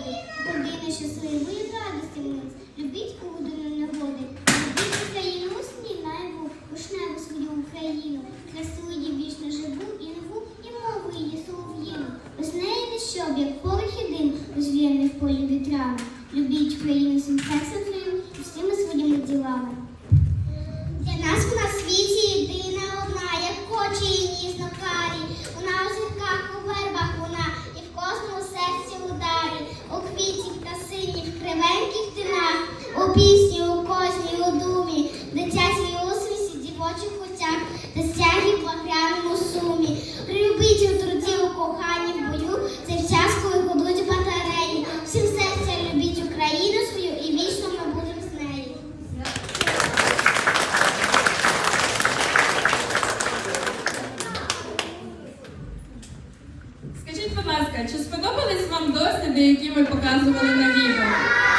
пригоди, богиня щасливої радості мить, любіть у годину негоди, любіть Україну сні найбу, вишневу свою Україну, красу її вічно живу і нову, і мову її солов'їну. Без неї не щоб, як порох і дим, розвіяний в полі вітрами. Любіть Україну, сім серцем пісні у кожній у думі, дитячій усмісі, дівочих очах та стягі в багряному сумі. Любіть у труді, у коханні, в бою, це в гудуть батареї. Всім серця любіть Україну свою і вічно ми будемо з нею. Скажіть, будь ласка, чи сподобались вам досліди, які ми показували на відео?